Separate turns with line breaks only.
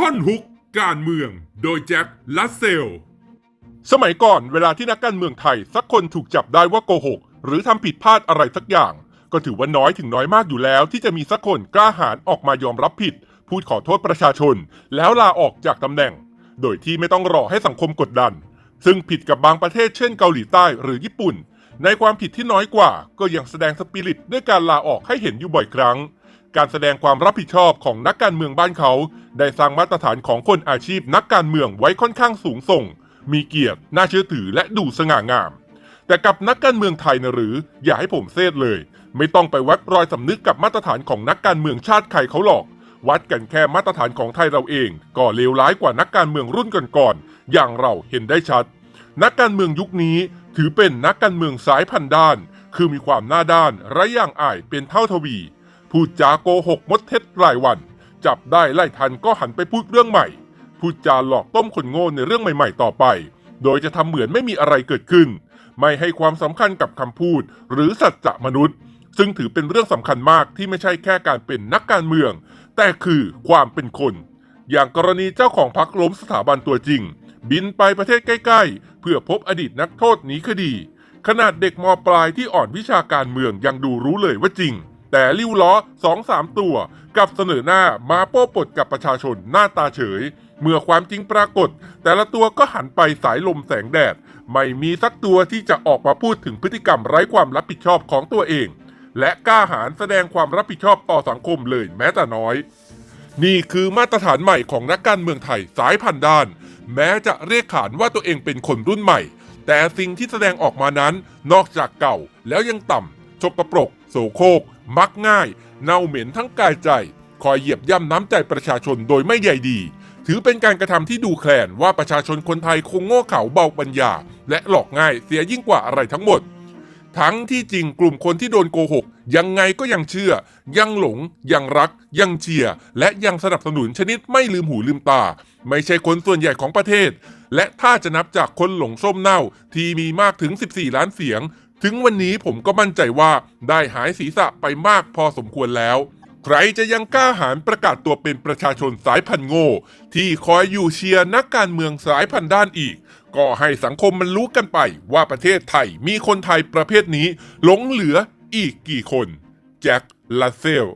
ท่อนฮุกการเมือง โดยแจ็คลัสเซล
สมัยก่อนเวลาที่นักการเมืองไทย สักคนถูกจับได้ว่าโกหก หรือทำผิดพลาดอะไรสักอย่าง ก็ถือว่าน้อยถึงน้อยมากอยู่แล้ว ที่จะมีสักคนกล้าหาญออกมายอมรับผิด พูดขอโทษประชาชน แล้วลาออกจากตำแหน่ง โดยที่ไม่ต้องรอให้สังคมกดดัน ซึ่งผิดกับบางประเทศเช่นเกาหลีใต้หรือญี่ปุ่น ในความผิดที่น้อยกว่า ก็ยังแสดงสปิริตด้วยการลาออกให้เห็นอยู่บ่อยครั้ง การแสดงความรับผิดชอบของนักการเมืองบ้านเขา ได้สร้างมาตรฐานของคนอาชีพนักการเมืองไว้ค่อนข้างสูงส่ง มีเกียรติ น่าเชื่อถือและดูสง่างาม แต่กับนักการเมืองไทยนะหรือ อย่าให้ผมเซตเลย ไม่ต้องไปวัดรอยสำนึกกับมาตรฐานของนักการเมืองชาติใครเขาหรอก วัดกันแค่มาตรฐานของไทยเราเอง ก็เลวร้ายกว่านักการเมืองรุ่นก่อนๆอย่างเราเห็นได้ชัด นักการเมืองยุคนี้ถือเป็นนักการเมืองสายพันด้าน คือมีความหน้าด้านไร้อย่างอายเป็นเท่าทวี พูดจาโกหกมดเท็จรายวัน จับได้ไล่ทันก็หันไปพูดเรื่องใหม่ พูดจาหลอกต้มคนโง่ในเรื่องใหม่ๆ ต่อไป โดยจะทำเหมือนไม่มีอะไรเกิดขึ้น ไม่ให้ความสำคัญกับคำพูด หรือสัจจะมนุษย์ ซึ่งถือเป็นเรื่องสำคัญมากที่ไม่ใช่แค่การเป็นนักการเมือง แต่คือความเป็นคน อย่างกรณีเจ้าของพักล้มสถาบันตัวจริง บินไปประเทศใกล้ ๆ เพื่อพบอดีตนักโทษหนีคดีขนาดเด็กมปลายที่อ่อนวิชาการเมืองยังดูรู้เลยว่าจริง แต่ลิ้วล้อสองสามตัวกับเสนอหน้ามาโป้ปดกับประชาชนหน้าตาเฉย เมื่อความจริงปรากฏ แต่ละตัวก็หันไปสายลมแสงแดด ไม่มีสักตัวที่จะออกมาพูดถึงพฤติกรรมไร้ความรับผิดชอบของตัวเอง และกล้าหาญแสดงความรับผิดชอบต่อสังคมเลยแม้แต่น้อย นี่คือมาตรฐานใหม่ของนักการเมืองไทยสายพันด้าน แม้จะเรียกขานว่าตัวเองเป็นคนรุ่นใหม่ แต่สิ่งที่แสดงออกมานั้นนอกจากเก่าแล้วยังต่ำ ชกประปรกโสโครกมักง่าย เน่าเหม็นทั้งกายใจ คอยเหยียบย่ำน้ำใจประชาชนโดยไม่ใยดี ถือเป็นการกระทำที่ดูแคลนว่าประชาชนคนไทยคงโง่เขลาเบาปัญญา และหลอกง่ายเสียยิ่งกว่าอะไรทั้งหมด ทั้งที่จริงกลุ่มคนที่โดนโกหก ยังไงก็ยังเชื่อ ยังหลง ยังรัก ยังเชียร์และยังสนับสนุนชนิดไม่ลืมหูลืมตา ไม่ใช่คนส่วนใหญ่ของประเทศและถ้าจะนับจากคนหลงส้มเน่าที่มีมากถึง 14 ล้านเสียง ถึงวันนี้ผมก็มั่นใจว่าได้หายศีรษะไปมากพอสมควรแล้ว ใครจะยังกล้าหาญประกาศตัวเป็นประชาชนสายพันธุ์โง่ ที่คอยอยู่เชียร์นักการเมืองสายพันธุ์ด้านอีก ก็ให้สังคมมันรู้กันไปว่าประเทศไทยมีคนไทยประเภทนี้หลงเหลืออีกกี่คน แจ็คลาเซล